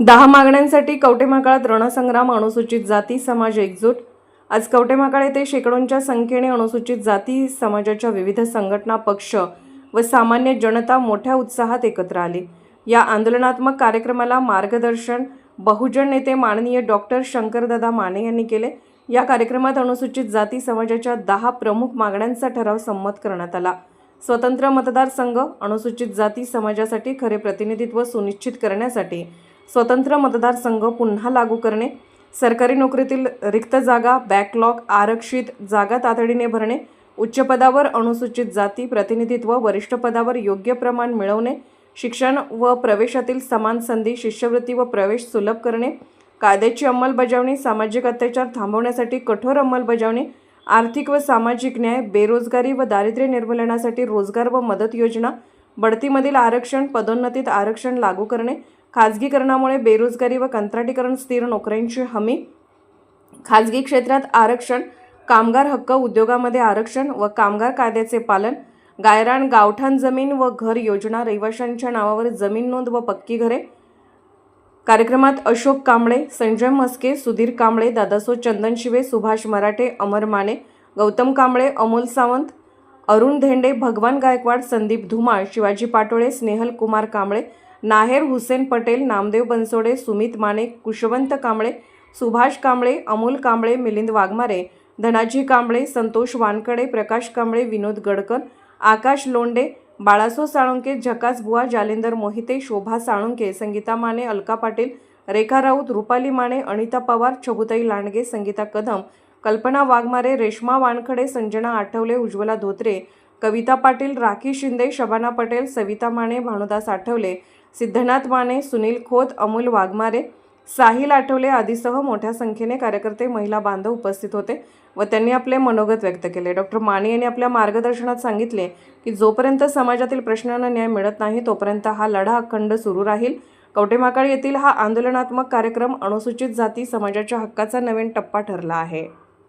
दहा मागण्यांसाठी कवटेमाकाळात रणसंग्राम अनुसूचित जाती समाज एकजूट. आज कवटेमाकाळ येथे शेकडोंच्या संख्येने अनुसूचित जाती समाजाच्या विविध संघटना पक्ष व सामान्य जनता मोठ्या उत्साहात एकत्र आली. या आंदोलनात्मक कार्यक्रमाला मार्गदर्शन बहुजन नेते माननीय डॉक्टर शंकरदादा माने यांनी केले. या कार्यक्रमात अनुसूचित जाती समाजाच्या दहा प्रमुख मागण्यांचा ठराव संमत करण्यात आला. स्वतंत्र मतदारसंघ अनुसूचित जाती समाजासाठी खरे प्रतिनिधित्व सुनिश्चित करण्यासाठी स्वतंत्र मतदारसंघ पुन्हा लागू करणे सरकारी नोकरीतील रिक्त जागा बॅकलॉग आरक्षित जागा तातडीने भरणे उच्च पदावर अनुसूचित जाती प्रतिनिधित्व वरिष्ठ पदावर योग्य प्रमाण मिळवणे शिक्षण व प्रवेशातील समान संधी शिष्यवृत्ती व प्रवेश सुलभ करणे कायद्याची अंमलबजावणी सामाजिक अत्याचार थांबवण्यासाठी कठोर अंमलबजावणी आर्थिक व सामाजिक न्याय बेरोजगारी व दारिद्र्य निर्मूलनासाठी रोजगार व मदत योजना बढतीमधील आरक्षण पदोन्नतीत आरक्षण लागू करणे खाजगीकरणामुळे बेरोजगारी व कंत्राटीकरण स्थिर नोकऱ्यांची हमी खाजगी क्षेत्रात आरक्षण कामगार हक्क उद्योगामध्ये आरक्षण व कामगार कायद्याचे पालन गायरान गावठाण जमीन व घर योजना रहिवाशांच्या नावावर जमीन नोंद व पक्की घरे. कार्यक्रमात अशोक कांबळे संजय मस्के सुधीर कांबळे दादासो चंदन शिवे सुभाष मराठे अमर माने गौतम कांबळे अमोल सावंत अरुण धेंडे भगवान गायकवाड संदीप धुमाळ शिवाजी पाटोळे स्नेहल कुमार कांबळे नाहेर हुसेन पटेल नामदेव बनसोडे सुमित माने कुशवंत कांबळे सुभाष कांबळे अमोल कांबळे मिलिंद वाघमारे धनाजी कांबळे संतोष वानकडे प्रकाश कांबळे विनोद गडकर आकाश लोंडे बाळासो साळुंके झकास बुवा जालेंदर मोहिते शोभा साळुंके संगीता माने अलका पाटील रेखा राऊत रुपाली माने अनिता पवार छबुताई लांडगे संगीता कदम कल्पना वाघमारे रेश्मा वानखडे संजना आठवले उज्ज्वला धोत्रे कविता पाटील राखी शिंदे शबाना पटेल सविता माने भानुदास आठवले सिद्धनाथ माने सुनील खोत अमोल वाघमारे साहिल आठवले आदीसह मोठ्या संख्येने कार्यकर्ते महिला बांधव उपस्थित होते व त्यांनी आपले मनोगत व्यक्त केले. डॉक्टर माने यांनी आपल्या मार्गदर्शनात सांगितले की जोपर्यंत समाजातील प्रश्नांना न्याय मिळत नाही तोपर्यंत हा लढा अखंड सुरू राहील. कवटेमाकाळ येथील हा आंदोलनात्मक कार्यक्रम अनुसूचित जाती समाजाच्या हक्काचा नवीन टप्पा ठरला आहे.